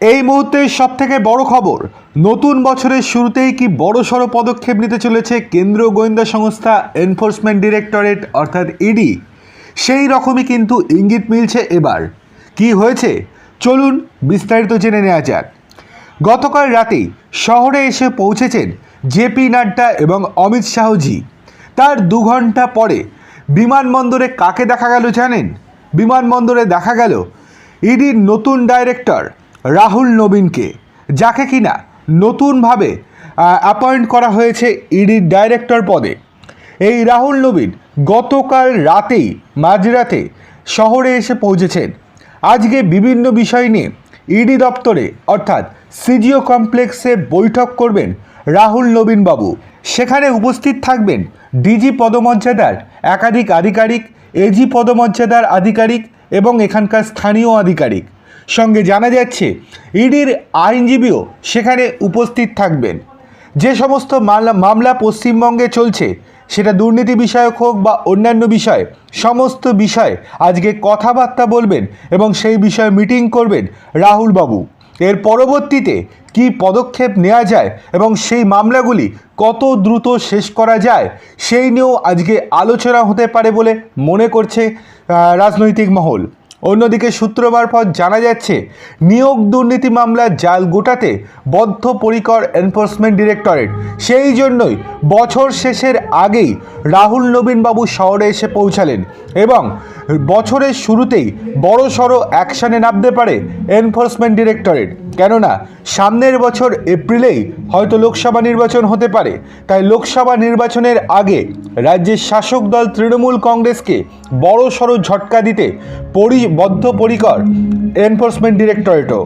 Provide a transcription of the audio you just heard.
এই মুহূর্তে সব থেকে বড় খবর, নতুন বছরের শুরুতেই কি বড়সড় পদক্ষেপ নিতে চলেছে কেন্দ্রীয় গোয়েন্দা সংস্থা এনফোর্সমেন্ট ডিরেক্টরেট অর্থাৎ ইডি সেই রকমই কিন্তু ইঙ্গিত মিলছে এবার। কি হয়েছে? চলুন বিস্তারিত জেনে নেওয়া যাক। গতকাল রাতেই শহরে এসে পৌঁছেছেন জেপি নাড্ডা এবং অমিত শাহজি। তার দু ঘণ্টা পরে বিমানবন্দরে কাকে দেখা গেল জানেন? বিমানবন্দরে দেখা গেল ইডির নতুন ডাইরেক্টর রাহুল নবীনকে, যাকে কিনা নতুনভাবে অ্যাপয়েন্ট করা হয়েছে ইডির ডাইরেক্টর পদে। এই রাহুল নবীন গতকাল রাতেই মাঝরাতে শহরে এসে পৌঁছেছেন। আজকে বিভিন্ন বিষয় নিয়ে ইডি দপ্তরে, অর্থাৎ সিজিও কমপ্লেক্সে বৈঠক করবেন রাহুল নবীন বাবু সেখানে উপস্থিত থাকবেন ডিজি পদমর্যাদার একাধিক আধিকারিক এজি পদমর্যাদার আধিকারিক এবং এখানকার স্থানীয় আধিকারিক। সঙ্গে জানা যাচ্ছে, ইডির আইনজীবীও সেখানে উপস্থিত থাকবেন। যে সমস্ত মামলা মামলা পশ্চিমবঙ্গে চলছে, সেটা দুর্নীতি বিষয়ক হোক বা অন্যান্য বিষয়, সমস্ত বিষয় আজকে কথাবার্তা বলবেন এবং সেই বিষয়ে মিটিং করবেন রাহুল বাবু এর পরবর্তীতে কি পদক্ষেপ নেওয়া যায় এবং সেই মামলাগুলি কত দ্রুত শেষ করা যায়, সেই নিয়েও আজকে আলোচনা হতে পারে বলে মনে করছে রাজনৈতিক মহল। অন্যদিকে সূত্রবার পর জানা যাচ্ছে, নিয়োগ দুর্নীতি মামলা জাল গোটাতে বদ্ধ পরিকর এনফোর্সমেন্ট ডিরেক্টরেট। সেই জন্যই বছর শেষের আগেই রাহুল নবীনবাবু শহরে এসে পৌঁছালেন এবং বছরের শুরুতেই বড়সড় অ্যাকশানে নামতে পারে এনফোর্সমেন্ট ডিরেক্টরেট। কেননা, সামনের বছর এপ্রিলেই হয়তো লোকসভা নির্বাচন হতে পারে। তাই লোকসভা নির্বাচনের আগে রাজ্যের শাসক দল তৃণমূল কংগ্রেসকে বড় সড়ো ঝটকা দিতে পরি, বদ্ধপরিকর এনফোর্সমেন্ট ডিরেক্টরেটও